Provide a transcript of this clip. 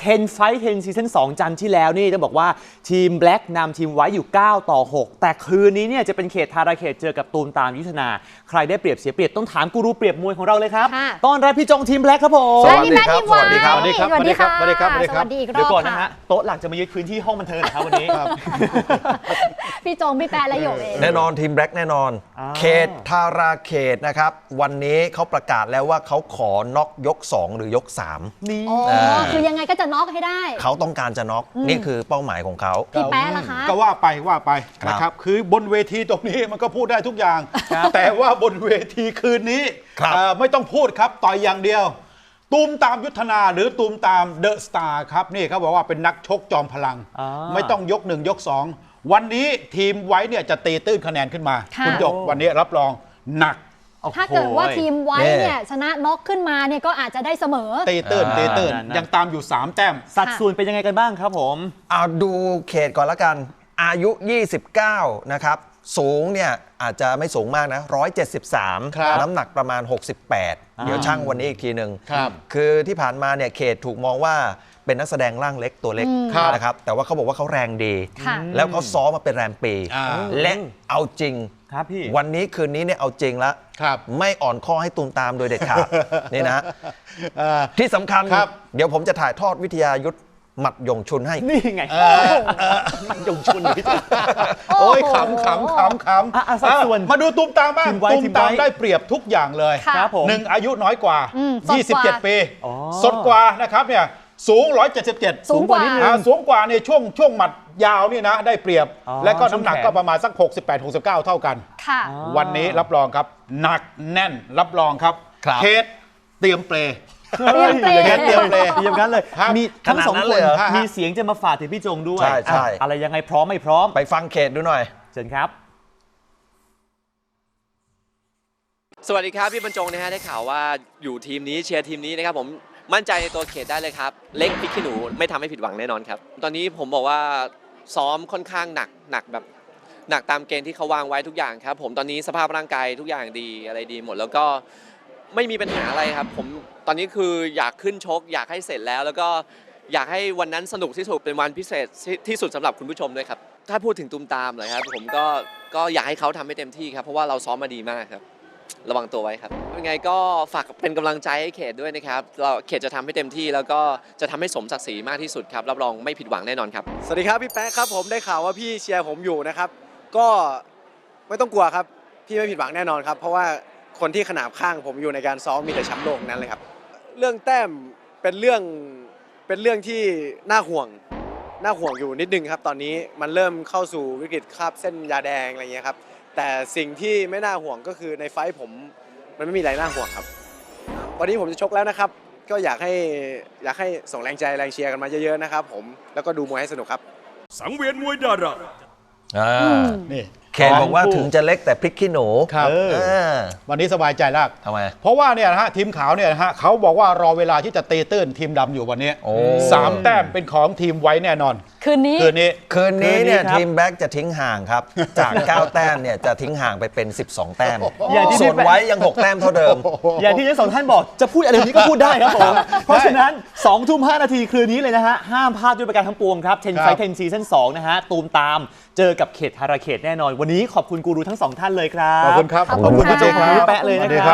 10 Fight 10ซีซั่น2จันทร์ที่แล้วนี่ต้องบอกว่าทีมแบล็กนำทีมไว้อยู่ 9 ต่อ 6 แต่คืนนี้เนี่ยจะเป็นเขตทาราเขตเจอกับตูมตามยุทธนา ใครได้เปรียบเสียเปรียบต้องถามกูรูเปรียบมวยของเราเลยครับ ค่ะต้อนรับพี่จงทีมแบล็กครับผมสวัและสดีนี่แม่ครับทีมไว้สวัสดีครับ สวัสดีค่ะสวัสดีครับ สวัสดีครับ สวัสดีอีกรเดี๋ยอวบก่อนนะค่ะ ฮะโต๊ะหลักจะมายึดพื้นที่ห้องบันเทิงเหรอครับวันนี้ พี่จงพี่แปะและหยกเอง แน่นอนทีมแบล็กแน่นอน อ่า เขตทาราเขตนะครับ วันนี้เขาประกาศแล้วว่าเขาขอน็อกยก 2 หรือยก 3 นี่ อ๋ออ่าคือยังไงก็จะน็อกให้ได้ เขาต้องการจะน็อกนี่คือเป้าหมายของเขา พี่แป๊ะล่ะคะ ก็ว่าไปว่าไปครับนะครับคือบนเวทีตรงนี้มันก็พูดได้ทุกอย่าง แต่ว่าบนเวทีคืนนี้ครับเอ่อไม่ต้องพูดครับต่อยอย่างเดียว ตูมตามยุทธนาหรือตูมตามเดอะสตาร์ครับนี่เขาบอกว่าเป็นนักชกจอมพลังอ่าไม่ต้องยกหนึ่งยกสองวันนี้ทีมไว้เนี่ยจะตีตื้นคะแนนขึ้นมาค่ะณหยกวันนี้รับรองหนักโอ้โห ถ้าเกิดว่าทีมไว้เนี่ยเนี่ยชนะน็อกขึ้นมาเนี่ยก็อาจจะได้เสมอ ตีตื้นอ่าตีตื้นนั่นๆยังตามอยู่ 3 แต้ม สัดส่วนเป็นยังไงกันบ้างครับผมเอาดูเขตก่อนละกัน อายุ 29 นะครับ สูงเนี่ยอาจจะไม่สูงมากนะ 173 ครับน้ำหนักประมาณ 68 เดี๋ยวช่างวันนี้อีกทีหนึ่งครับ คือที่ผ่านมาเนี่ยเขตถูกมองว่า เป็นนักแสดงร่างเล็กตัวเล็กครับนะครับแต่ว่าเขาบอกว่าเขาแรงดี ค่ะ แล้วเขาซ้อมมาเป็นแรมปี อ่า และเอาจริง ครับพี่ วันนี้คืนนี้เนี่ยเอาจริงแล้วครับ ไม่อ่อนข้อให้ตูมตามโดยเด็ดขาด นี่นะเอ่อที่สำคัญ ครับ เดี๋ยวผมจะถ่ายทอดวิทยายุทธหมัดยงชุนให้ นี่ไงมันยงชุนพี่จงโอ้ยขำขำขำขำอะอะสัดส่วนอะมาดูตูมตามบ้างทีมไว้ตูมทีมไว้ตามได้เปรียบทุกอย่างเลย ค่ะครับผม หนึ่งอายุน้อยกว่า อืมสดกว่า 27 ปี อ๋อ สดกว่านะครับเนี่ย สูง 177สูงกว่าสูงกว่านิดนึง อ่าสูงกว่าในช่วงช่วงหมัดยาวนี่นะ ได้เปรียบ อ๋อและก็น้ำหนักช่วงแขน ก็ประมาณสัก 68 69 เท่ากัน ค่ะอ๋อวันนี้รับรองครับ หนักแน่นรับรองครับครับ เคสเตรียมเปล เตรียมเปลอย่างนั้นเตรียมเปลอย่างนั้นเลยครับมีทั้งสองขนาดนั้นคเลนยเหรอมีเสียงจะมาฝากถึงพี่จงด้วยใช่ใช่ อะอะไรยังไงพร้อมไม่พร้อมไปฟังเขตดูหน่อย เชิญครับ สวัสดีครับ พี่บรรจงนะฮะได้ข่าวว่าอยู่ทีมนี้เชียร์ทีมนี้นะครับผม มั่นใจในตัวเขตได้เลยครับ เล็กพริกขี้หนูไม่ทำให้ผิดหวังแน่นอนครับ ตอนนี้ผมบอกว่าซ้อมค่อนข้างหนักหนักแบบหนักตามเกณฑ์ที่เขาวางไว้ทุกอย่างครับ ผมตอนนี้สภาพร่างกายทุกอย่างดีอะไรดีหมดแล้วก็ไม่มีปัญหาอะไรครับ ผมตอนนี้คืออยากขึ้นชก อยากให้เสร็จแล้ว แล้วก็อยากให้วันนั้นสนุกที่สุดเป็นวันพิเศษที่สุดสำหรับคุณผู้ชมด้วยครับถ้าพูดถึงตูมตามเลยครับ ผมก็ก็อยากให้เขาทำให้เต็มที่ครับเพราะว่าเราซ้อมมาดีมากครับ ระวังตัวไว้ครับยังไงก็ฝากเป็นกำลังใจให้เขตด้วยนะครับเราเขตจะทำให้เต็มที่แล้วก็จะทำให้สมศักดิ์ศรีมากที่สุดครับรับรองไม่ผิดหวังแน่นอนครับสวัสดีครับพี่แป๊ะครับผมได้ข่าวว่าพี่เชียร์ผมอยู่นะครับ ก็ไม่ต้องกลัวครับ พี่ไม่ผิดหวังแน่นอนครับ เพราะว่าคนที่ขนาบข้างผมอยู่ในการซ้อมมีแต่แชมป์โลกนั้นเลยครับ เรื่องแต้มเป็นเรื่องเป็นเรื่องที่น่าห่วงน่าห่วงอยู่นิดนึงครับ ตอนนี้มันเริ่มเข้าสู่วิกฤตคราบเส้นยาแดงอะไรเงี้ยครับ แต่สิ่งที่ไม่น่าห่วงก็คือในไฟท์ผมมันไม่มีอะไรน่าห่วงครับ วันนี้ผมจะชกแล้วนะครับ ก็อยากให้อยากให้ส่งแรงใจแรงเชียร์กันมาเยอะๆนะครับ ผมแล้วก็ดูมวยให้สนุกครับ สังเวียนมวยดาราอ่านี่เขตบอกว่าถึงจะเล็กแต่พริกขี้หนูครับเออวันนี้สบายใจแล้วทำไม เพราะว่าเนี่ยนะฮะทีมขาวเนี่ยนะฮะเขาบอกว่ารอเวลาที่จะตีตื้นทีมดำอยู่วันนี้โอ้สามแต้มเป็นของทีมไว้แน่นอนคืนนี้ คืนนี้ คืนนี้เนี่ยคืนนี้ครับทีมแบ็กจะทิ้งห่างครับ จาก 9 แต้มเนี่ยจะทิ้งห่างไปเป็น 12 แต้มอย่างที่ส่วนพี่แป๊ะไว้ยัง 6 แต้มเท่าเดิม อย่างที่ทั้งสองท่านบอกจะพูดอะไรแบบนี้ก็พูดได้ครับผม เพราะฉะนั้น2ทุ่ม5นาทีคืนนี้เลยนะฮะ ห้ามพลาดด้วยประการทั้งปวงครับ10ครับ Fight 10 Season 2นะฮะ ตูมตามเจอกับเขตธาราเขตแน่นอน วันนี้ขอบคุณกูรูทั้งสองท่านเลยครับ ขอบคุณครับ ขอบคุณพี่โจค่ะขอบคุณพี่แปะเลยนะสวัสดีคครัรับบ